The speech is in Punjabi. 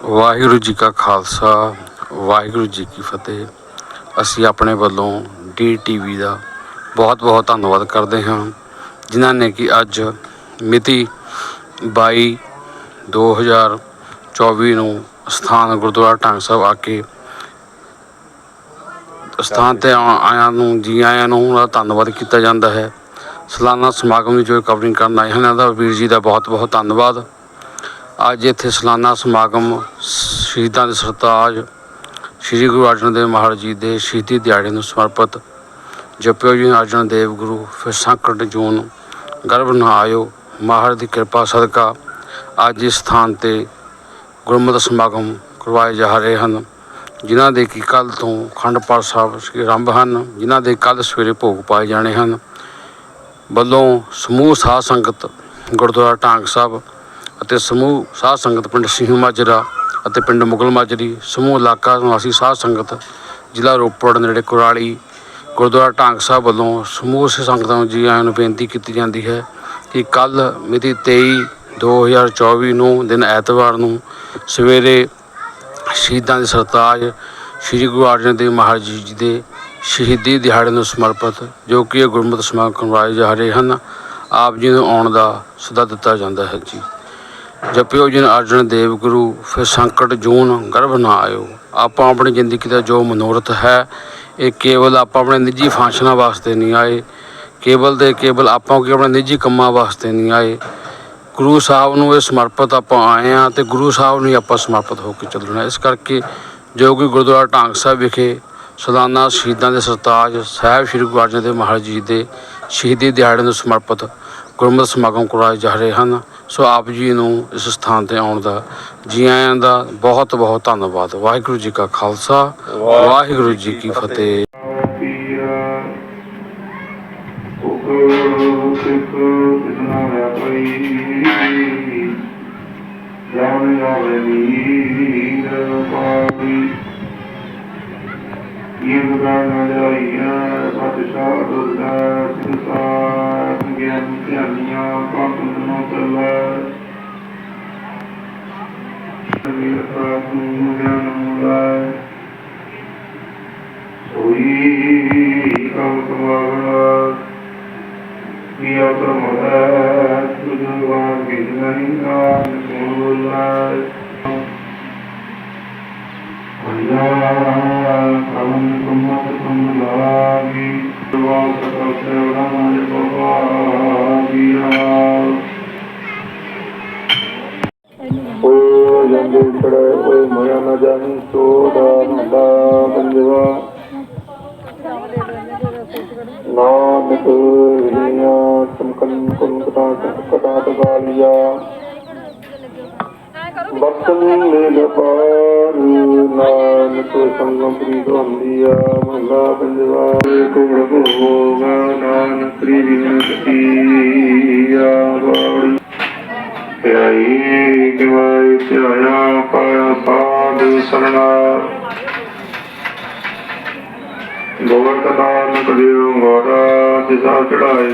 ਵਾਹਿਗੁਰੂ ਜੀ ਕਾ ਖਾਲਸਾ, ਵਾਹਿਗੁਰੂ ਜੀ ਕੀ ਫਤਿਹ। ਅਸੀਂ ਆਪਣੇ ਵੱਲੋਂ ਡੀ ਟੀਵੀ ਦਾ ਬਹੁਤ ਬਹੁਤ ਧੰਨਵਾਦ ਕਰਦੇ ਹਾਂ, ਜਿਨ੍ਹਾਂ ਨੇ ਕਿ ਅੱਜ ਮਿਤੀ 22 2024 ਨੂੰ ਸਥਾਨ ਗੁਰਦੁਆਰਾ ਢੰਗ ਸਾਹਿਬ ਆ ਕੇ ਸਥਾਨ ਤੇ ਆ- ਆਇਆਂ ਨੂੰ, ਜੀ ਆਇਆਂ ਨੂੰ ਉਹਨਾਂ ਦਾ ਧੰਨਵਾਦ ਕੀਤਾ ਜਾਂਦਾ ਹੈ। ਸਲਾਨਾ ਸਮਾਗਮ ਦੀ ਜੋ ਕਵਰਿੰਗ ਕਰਨ ਆਏ ਹਨ, ਇਹਨਾਂ ਦਾ ਵੀਰ ਜੀ ਦਾ ਬਹੁਤ ਬਹੁਤ ਧੰਨਵਾਦ। ਅੱਜ ਇੱਥੇ ਸਾਲਾਨਾ ਸਮਾਗਮ ਸ਼ਹੀਦਾਂ ਦੇ ਸਰਤਾਜ ਸ੍ਰੀ ਗੁਰੂ ਅਰਜਨ ਦੇਵ ਮਹਾਰਾਜ ਜੀ ਦੇ ਸ਼ਹੀਦੀ ਦਿਹਾੜੇ ਨੂੰ ਸਮਰਪਿਤ ਜਪਿਓ ਜੀ ਅਰਜਨ ਦੇਵ ਗੁਰੂ ਫਿਰ ਸੰਕਟ ਜੂਨ ਗਰਭ ਨਾ ਆਇਓ, ਮਹਾਰਾਜ ਦੀ ਕਿਰਪਾ ਸਦਕਾ ਅੱਜ ਇਸ ਸਥਾਨ ਤੇ ਗੁਰਮਤਿ ਸਮਾਗਮ ਕਰਵਾਏ ਜਾ ਰਹੇ ਹਨ, ਜਿਨ੍ਹਾਂ ਦੇ ਕਿ ਕੱਲ ਤੋਂ ਅਖੰਡ ਪਾਠ ਸਾਹਿਬ ਆਰੰਭ ਹਨ, ਜਿਨ੍ਹਾਂ ਦੇ ਕੱਲ ਸਵੇਰੇ ਭੋਗ ਪਾਏ ਜਾਣੇ ਹਨ। ਵੱਲੋਂ ਸਮੂਹ ਸਾਧ ਸੰਗਤ ਗੁਰਦੁਆਰਾ ਢਾਂਗ ਸਾਹਿਬ ਅਤੇ ਸਮੂਹ ਸਾਧ ਸੰਗਤ ਪਿੰਡ ਸਿੰਘ ਮਾਜਰਾ ਅਤੇ ਪਿੰਡ ਮੁਗਲ ਮਾਜਰੀ ਸਮੂਹ ਇਲਾਕਾ ਨਿਵਾਸੀ ਸਾਧ ਸੰਗਤ, ਜ਼ਿਲ੍ਹਾ ਰੋਪੜ ਨੇੜੇ ਕੁਰਾਲੀ, ਗੁਰਦੁਆਰਾ ਢਾਂਗ ਸਾਹਿਬ ਵੱਲੋਂ ਸਮੂਹ ਸ- ਸੰਗਤਾਂ ਨੂੰ ਜੀ ਆਇਆਂ ਨੂੰ ਬੇਨਤੀ ਕੀਤੀ ਜਾਂਦੀ ਹੈ ਕਿ ਕੱਲ ਮਿਤੀ 23 2024 ਨੂੰ ਦਿਨ ਐਤਵਾਰ ਨੂੰ ਸਵੇਰੇ ਸ਼ਹੀਦਾਂ ਦੇ ਸਰਤਾਜ ਸ੍ਰੀ ਗੁਰੂ ਅਰਜਨ ਦੇਵ ਮਹਾਰਾਜ ਜੀ ਦੇ ਸ਼ਹੀਦੀ ਦਿਹਾੜੇ ਨੂੰ ਸਮਰਪਿਤ, ਜੋ ਕਿ ਗੁਰਮਤਿ ਸਮਾਗਮ ਕਰਵਾਏ ਜਾ ਰਹੇ ਹਨ, ਆਪ ਜੀ ਨੂੰ ਆਉਣ ਦਾ ਸੱਦਾ ਦਿੱਤਾ ਜਾਂਦਾ ਹੈ ਜੀ। ਜਪਿਓ ਜਿਨ ਅਰਜਨ ਦੇਵ ਗੁਰੂ, ਫਿਰ ਸੰਕਟ ਜੂਨ ਗਰਭ ਨਾ ਆਇਓ। ਆਪਾਂ ਆਪਣੀ ਜ਼ਿੰਦਗੀ ਦਾ ਜੋ ਮਨੋਰਥ ਹੈ, ਇਹ ਕੇਵਲ ਆਪਾਂ ਆਪਣੇ ਨਿੱਜੀ ਫੰਕਸ਼ਨਾਂ ਵਾਸਤੇ ਨਹੀਂ ਆਏ। ਕੇਵਲ ਦੇ ਕੇਵਲ ਆਪਾਂ ਕਿ ਆਪਣੇ ਨਿੱਜੀ ਕੰਮਾਂ ਵਾਸਤੇ ਨਹੀਂ ਆਏ। ਗੁਰੂ ਸਾਹਿਬ ਨੂੰ ਇਹ ਸਮਰਪਿਤ ਆਪਾਂ ਆਏ ਆ ਤੇ ਗੁਰੂ ਸਾਹਿਬ ਨੂੰ ਹੀ ਆਪਾਂ ਸਮਰਪਿਤ ਹੋ ਕੇ ਚੱਲਣਾ ਇਸ ਕਰਕੇ ਜੋ ਕਿ ਗੁਰਦੁਆਰਾ ਢਾਂਗ ਸਾਹਿਬ ਵਿਖੇ ਸਾਲਾਨਾ ਸ਼ਹੀਦਾਂ ਦੇ ਸਰਤਾਜ ਸਾਹਿਬ ਸ੍ਰੀ ਗੁਰੂ ਅਰਜਨ ਦੇਵ ਮਹਾਰਾਜ ਜੀ ਦੇ ਸ਼ਹੀਦੀ ਦਿਹਾੜੇ ਨੂੰ ਸਮਰਪਿਤ ਗੁਰਮਤਿ ਸਮਾਗਮ ਕਰਵਾਏ ਜਾ ਰਹੇ ਹਨ। ਸੋ ਆਪ ਜੀ ਨੂੰ ਇਸ ਸਥਾਨ ਤੇ ਆਉਣ ਦਾ ਜੀ ਆਇਆਂ ਦਾ ਬਹੁਤ ਬਹੁਤ ਧੰਨਵਾਦ। ਵਾਹਿਗੁਰੂ ਜੀ ਕਾ ਖਾਲਸਾ, ਵਾਹਿਗੁਰੂ ਜੀ ਕੀ ਫਤਿਹ। ਜਾਣ ਜਾਵੇ ਨੀਰ ਪਾਵੀ ਇਹ ਗਾਣ ਜਾਈਆ ਪਤਸ਼ਾਹ ਦੁਰਗਾ ਸੰਸਾਰ ਧਿਆਨੀਆਂ ਪਾਪਨ ਨੋ ਤਲਾ ਵੀਰ ਪ੍ਰਭੂ ਗਿਆਨ ਮੁਲਾਇ ਸੋਈ ਕਮ ਕਮਾਵਣਾ ਕੀਆ ਪ੍ਰਮੋਦਾ ਤੁਝਵਾਨ ਗਿਜ ਨਹੀਂ ਨਾਮ ਸੋਲਾ ਅਯਾ ਕਮ ਕਮਤ ਕਮ ਲਾਗੀ ਵਾਸ ਓਏ ਛੜੇ ਓਏ ਮਰਿਆ ਨਾ ਜਾਣੀ ਸੋਦਾ ਮੁੰਡਾ ਬੰਜਵਾ ਨਾਨਕ ਵਿਲੀਆਂ ਚਮਕਨ ਕੁੰਕਟਾ ਕਟਾ ਤਗਾਲੀਆ ਬਖਸ਼ਨ ਮੇਲ ਪਾਰ ਨਾਨਕ ਸੰਗਮ ਪ੍ਰੀਤ ਹੁੰਦੀਆ ਮਹਲਾ ਪੰਜਵਾ ਕੋੜ ਹੋਗਾ ਨਾਨਕ ਪ੍ਰੀਤੀਆ ਕਿਵਾਈ ਪਾਇਆ ਸਾਧ ਸਰਣਾ। ਗੋਵਰਤ ਨਾਨਕ ਦੇਵ ਗੋਰਾ ਜਿਸਾ ਚੜਾਏ